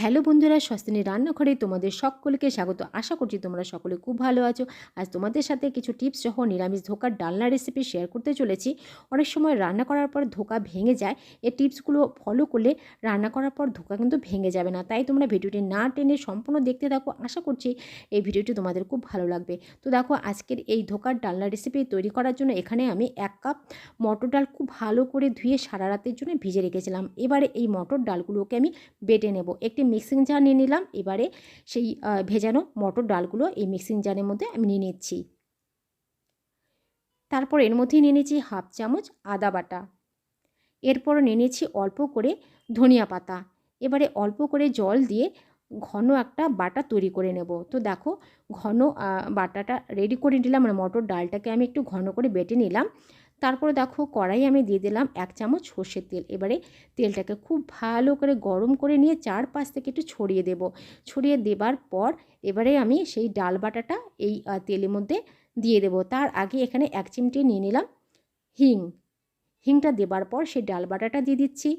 Hello বন্ধুরা, সস্তিনী রান্নাঘরে তোমাদের সকলকে স্বাগত। আশা করছি তোমরা সকলে খুব ভালো আছো। আজ তোমাদের সাথে কিছু টিপস সহ নিরামিষ ধোকার ডালনা রেসিপি শেয়ার করতে চলেছি। অনেক সময় রান্না করার পর ধোকা ভেঙে যায়। এই টিপসগুলো ফলো করলে রান্না করার পর ধোকা কিন্তু ভেঙে যাবে না। তাই তোমরা ভিডিওটি না টেনে সম্পূর্ণ দেখতে থাকো। আশা করছি এই ভিডিওটি তোমাদের খুব ভালো লাগবে। তো দেখো, আজকের এই ধোকার ডালনা রেসিপি তৈরি করার জন্য এখানে আমি এক কাপ মটর ডাল খুব ভালো করে ধুয়ে সারা রাতের জন্য ভিজে রেখেছিলাম। এবারে এই মটর ডালগুলোকে আমি বেটে নেব। একটি মিক্সিং জার নিয়ে নিলাম। এবারে সেই ভেজানো মটর ডালগুলো এই মিক্সিং জারের মধ্যে আমি নিয়ে নিচ্ছি। তারপর এর মধ্যেই নিয়ে নিচ্ছি হাফ চামচ আদা বাটা। এরপর নিয়ে নিচ্ছি অল্প করে ধনিয়া পাতা। এবারে অল্প করে জল দিয়ে ঘন একটা বাটা তৈরি করে নেব। তো দেখো, ঘন বাটাটা রেডি করে নিলাম। মানে মটর ডালটাকে আমি একটু ঘন করে বেটে নিলাম। তারপরে দেখো কড়াই আমি দিয়ে দিলাম এক চামচ সর্ষের তেল। এবারে তেলটাকে খুব ভালো করে গরম করে নিয়ে চারপাশ থেকে একটু ছড়িয়ে দেব। ছড়িয়ে দেবার পর এবারে আমি সেই ডাল বাটাটা এই তেলের মধ্যে দিয়ে দেব। তার আগে এখানে এক চিমটি নিয়ে নিলাম হিং। হিংটা দেবার পর সেই ডাল বাটাটা দিয়ে দিচ্ছি।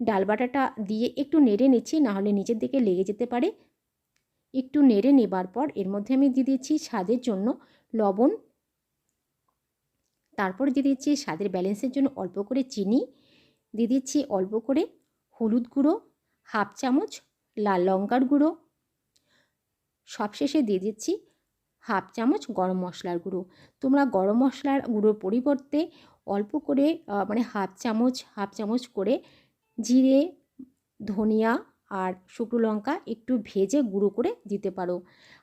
ডাল বাটাটা দিয়ে একটু নেড়ে নিচ্ছি, নাহলে নিচের দিকে লেগে যেতে পারে। একটু নেড়ে নেবার পর এর মধ্যে আমি দিয়ে দিচ্ছি স্বাদের জন্য লবণ তারপর দিয়ে দিচ্ছি স্বাদের ব্যালেন্সের জন্য অল্প করে চিনি। দিয়ে দিচ্ছি অল্প করে হলুদ গুঁড়ো, হাফ চামচ লাল লঙ্কার গুঁড়ো। সবশেষে দিয়ে দিচ্ছি হাফ চামচ গরম মশলার গুঁড়ো। তোমরা গরম মশলার গুঁড়োর পরিবর্তে অল্প করে মানে হাফ চামচ হাফ চামচ করে জিরে, ধনিয়া আর শুকনো লঙ্কা একটু ভেজে গুঁড়ো করে দিতে পারো।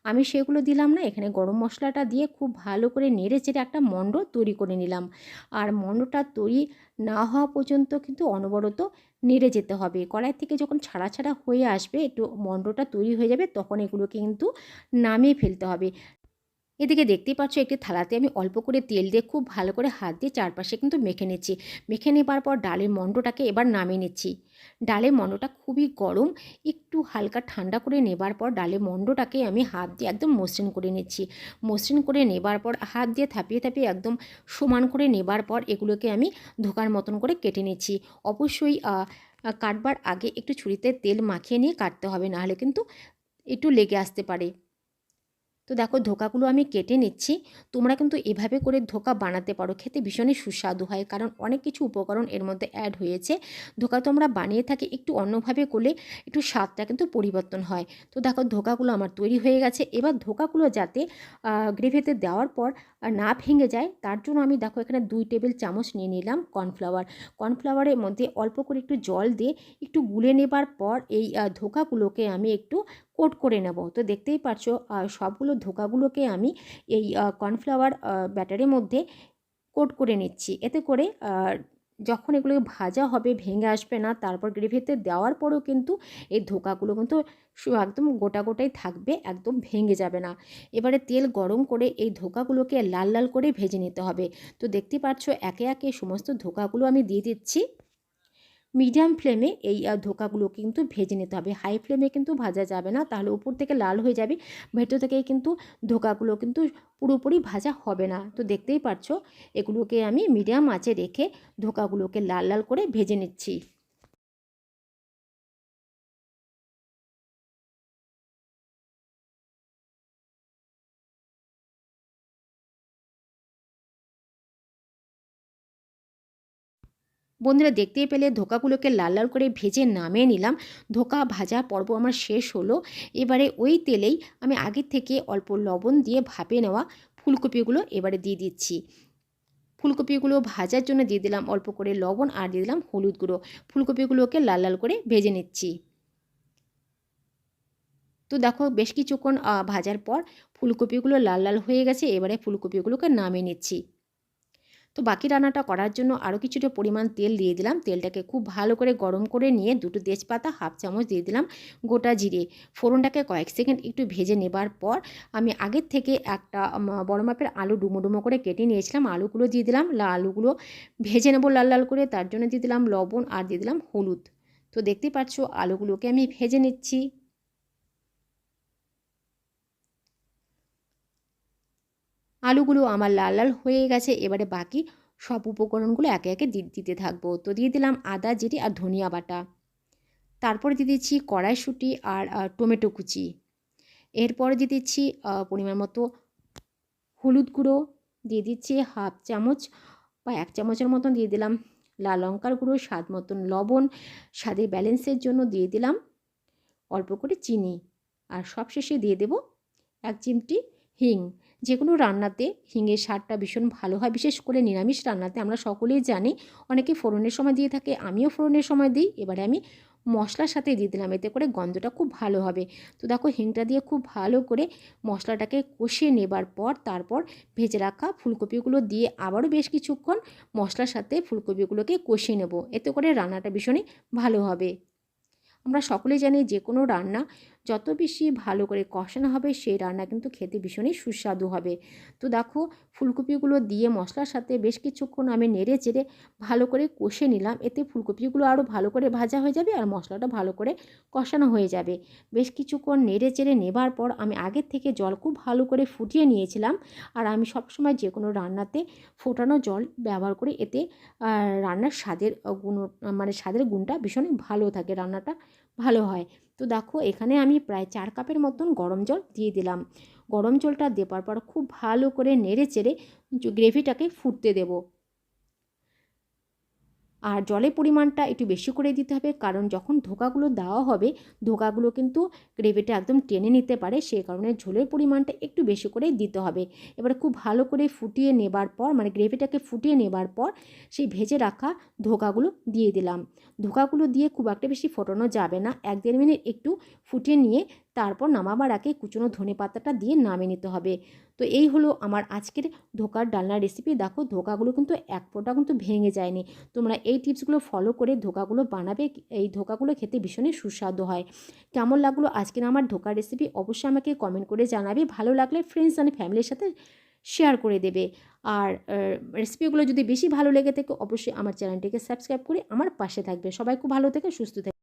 আমি সেগুলো দিলাম না, এখানে গরম মশলাটা দিয়ে খুব ভালো করে নেড়ে চেড়ে একটা মণ্ড তৈরি করে নিলাম। আর মণ্ডটা তৈরি না হওয়া পর্যন্ত কিন্তু অনবরত নেড়ে যেতে হবে। কড়াই থেকে যখন ছাড়া ছাড়া হয়ে আসবে, একটু মণ্ডটা তৈরি হয়ে যাবে, তখন এগুলোকে কিন্তু নামিয়ে ফেলতে হবে। এদিকে দেখতেই পাচ্ছ একটি থালাতে আমি অল্প করে তেল দিয়ে খুব ভালো করে হাত দিয়ে চারপাশে কিন্তু মেখে নিচ্ছি। মেখে নেবার পর ডালের মণ্ডটাকে এবার নামিয়ে নিচ্ছি। ডালের মণ্ডটা খুবই গরম, একটু হালকা ঠান্ডা করে নেবার পর ডালের মণ্ডটাকে আমি হাত দিয়ে একদম মসৃণ করে নিচ্ছি। মসৃণ করে নেবার পর, হাত দিয়ে থাপিয়ে থাপিয়ে একদম সমান করে নেবার পর এগুলোকে আমি ধোকার মতন করে কেটে নিচ্ছি। অবশ্যই কাটবার আগে একটু ছুরিতে তেল মাখিয়ে নিয়ে কাটতে হবে, নাহলে কিন্তু একটু লেগে আসতে পারে। তো দেখো ধোকাগুলো আমি কেটে নিচ্ছি। তোমরা কিন্তু এভাবে করে ধোকা বানাতে পারো। খেতে ভীষণই সুস্বাদু হয়, কারণ অনেক কিছু উপকরণ এর মধ্যে অ্যাড হয়েছে। ধোকা তোমরা বানিয়ে থাকি একটু অন্যভাবে করলে একটু স্বাদটা কিন্তু পরিবর্তন হয়। তো দেখো ধোকাগুলো আমার তৈরি হয়ে গেছে। এবার ধোকাগুলো যাতে গ্রেভিতে দেওয়ার পর না ভেঙে যায়, তার জন্য আমি দেখো এখানে দুই টেবিল চামচ নিয়ে নিলাম কর্নফ্লাওয়ার। কর্নফ্লাওয়ারের মধ্যে অল্প করে একটু জল দিয়ে একটু গুলে নেবার পর এই ধোকাগুলোকে আমি একটু কোট করে নেব। তো দেখতেই পারছ সবগুলো ধোকাগুলোকে আমি এই কর্নফ্লাওয়ার ব্যাটারের মধ্যে কোট করে নিচ্ছি। এতে করে যখন এগুলো ভাজা হবে, ভেঙে আসবে না, তারপর গ্রেভিতে দেওয়ার পরেও কিন্তু এই ধোকাগুলো কিন্তু একদম গোটা গোটাই থাকবে, একদম ভেঙে যাবে না। এবারে তেল গরম করে এই ধোকাগুলোকে লাল লাল করে ভেজে নিতে হবে। তো দেখতে পাচ্ছ, একে একে সমস্ত ধোকাগুলো আমি দিয়ে দিচ্ছি। মিডিয়াম ফ্লেমে এই ধোকাগুলো কিন্তু ভেজে নিতে হবে। হাই ফ্লেমে কিন্তু ভাজা যাবে না, তাহলে উপর থেকে লাল হয়ে যাবে। ভেতর থেকে কিন্তু ধোকাগুলো কিন্তু পুরোপুরি ভাজা হবে না। তো দেখতেই পাচ্ছ এগুলোকে আমি মিডিয়াম আঁচে রেখে ধোকাগুলোকে লাল লাল করে ভেজে নিচ্ছি। বন্ধুরা দেখতেই পেলে, ধোকাগুলোকে লাল লাল করে ভেজে নামিয়ে নিলাম। ধোকা ভাজা পর্ব আমার শেষ হলো। এবারে ওই তেলেই আমি আগের থেকে অল্প লবণ দিয়ে ভাপে নেওয়া ফুলকপিগুলো এবারে দিয়ে দিচ্ছি। ফুলকপিগুলো ভাজার জন্য দিয়ে দিলাম অল্প করে লবণ আর দিয়ে দিলাম হলুদ গুঁড়ো। ফুলকপিগুলোকে লাল লাল করে ভেজে নিচ্ছি। তো দেখো, বেশ কিছুক্ষণ ভাজার পর ফুলকপিগুলো লাল লাল হয়ে গেছে। এবারে ফুলকপিগুলোকে নামিয়ে নিচ্ছি। তো বাকি রান্নাটা করার জন্য আরও কিছুটা পরিমাণ তেল দিয়ে দিলাম। তেলটাকে খুব ভালো করে গরম করে নিয়ে দুটো তেজপাতা হাফ চামচ দিয়ে দিলাম গোটা জিরে। ফোড়নটাকে কয়েক সেকেন্ড একটু ভেজে নেবার পর আমি আগের থেকে একটা বড় মাপের আলু ডুমো ডুমো করে কেটে নিয়েছিলাম। আলুগুলো দিয়ে দিলাম আলুগুলো ভেজে নেব লাল লাল করে। তার জন্য দিয়ে দিলাম লবণ আর দিয়ে দিলাম হলুদ। তো দেখতে পাচ্ছ আলুগুলোকে আমি ভেজে নিচ্ছি। আলুগুলো আমার লাল লাল হয়ে গেছে। এবারে বাকি সব উপকরণগুলো একে একে দিতে থাকব। তো দিয়ে দিলাম আদা, জিরে আর ধনিয়া বাটা। তারপরে দিয়ে দিচ্ছি কড়াইশুঁটি আর টমেটো কুচি। এরপরে দিয়ে দিচ্ছি পরিমাণ মতো হলুদ গুঁড়ো। দিয়ে দিচ্ছি হাফ চামচ বা এক চামচের মতন দিয়ে দিলাম লাল লঙ্কার গুঁড়ো, স্বাদ মতন লবণ স্বাদে ব্যালেন্সের জন্য দিয়ে দিলাম অল্প করে চিনি। আর সবশেষে দিয়ে দেব এক চিমটি হিং। যে কোনো রান্নাতে হিঙের স্বাদটা ভীষণ ভালো হয়, বিশেষ করে নিরামিষ রান্নাতে। আমরা সকলেই জানি অনেকে ফোড়নের সময় দিয়ে থাকে, আমিও ফোড়নের সময় দিই। এবারে আমি মশলার সাথে দিয়ে দিলাম, এতে করে গন্ধটা খুব ভালো হবে। তো দেখো, হিংটা দিয়ে খুব ভালো করে মশলাটাকে কষিয়ে নেবার পর তারপর ভেজে রাখা ফুলকপিগুলো দিয়ে আবারও বেশ কিছুক্ষণ মশলার সাথে ফুলকপিগুলোকে কষিয়ে নেব। এতে করে রান্নাটা ভীষণই ভালো হবে। আমরা সকলেই জানি যে কোনো রান্না যত বেশি ভালো করে কষানো হবে, সেই রান্না কিন্তু খেতে ভীষণই সুস্বাদু হবে। তো দেখো, ফুলকপিগুলো দিয়ে মশলার সাথে বেশ কিছুক্ষণ আমি নেড়ে চেড়ে ভালো করে কষে নিলাম। এতে ফুলকপিগুলো আরও ভালো করে ভাজা হয়ে যাবে আর মশলাটা ভালো করে কষানো হয়ে যাবে। বেশ কিছুক্ষণ নেড়ে চেড়ে নেবার পর আমি আগের থেকে জল খুব ভালো করে ফুটিয়ে নিয়েছিলাম আর আমি সবসময় যে কোনো রান্নাতে ফোটানো জল ব্যবহার করি, এতে রান্নার স্বাদের গুণ মানে স্বাদের গুণটা ভীষণই ভালো থাকে রান্নাটা। ভালো হয়। তো দেখো, এখানে আমি প্রায় চার কাপের মতন গরম জল দিয়ে দিলাম। গরম জলটা দেওয়ার পর খুব ভালো করে নেড়ে চেড়ে গ্রেভিটাকে ফুটতে দেবো। আর জলের পরিমাণটা একটু বেশি করে দিতে হবে, কারণ যখন ধোকাগুলো দেওয়া হবে, ধোকাগুলো কিন্তু গ্রেভিটা একদম টেনে নিতে পারে সেই কারণে ঝোলের পরিমাণটা একটু বেশি করে দিতে হবে। এবারে খুব ভালো করে ফুটিয়ে নেবার পর মানে গ্রেভিটাকে ফুটিয়ে নেবার পর, সেই ভেজে রাখা ধোকাগুলো দিয়ে দিলাম। ধোকাগুলো দিয়ে খুব একটা বেশি ফোটানো যাবে না, এক দেড় মিনিট একটু ফুটিয়ে নিয়ে তারপর নামাবার আগে কুচনো ধনে পাতাটা দিয়ে নামিয়ে নিতে হবে। তো এই হলো আমার আজকের ধোকার ডালনার রেসিপি দেখো ধোকাগুলো কিন্তু এক ফোঁটা কিন্তু ভেঙে যায়নি। তোমরা এই টিপসগুলো ফলো করে ধোকাগুলো বানাবে। এই ধোকাগুলো খেতে ভীষণই সুস্বাদু হয়। কেমন লাগল আজকের আমার ধোকার রেসিপি অবশ্যই আমাকে কমেন্ট করে জানাবে। ভালো লাগলে ফ্রেন্ডস অ্যান্ড ফ্যামিলির সাথে শেয়ার করে দেবে। আর রেসিপিগুলো যদি বেশি ভালো লেগে থাকে, অবশ্যই আমার চ্যানেলটিকে সাবস্ক্রাইব করে আমার পাশে থাকবে। সবাই খুব ভালো থেকে, সুস্থ থাকে।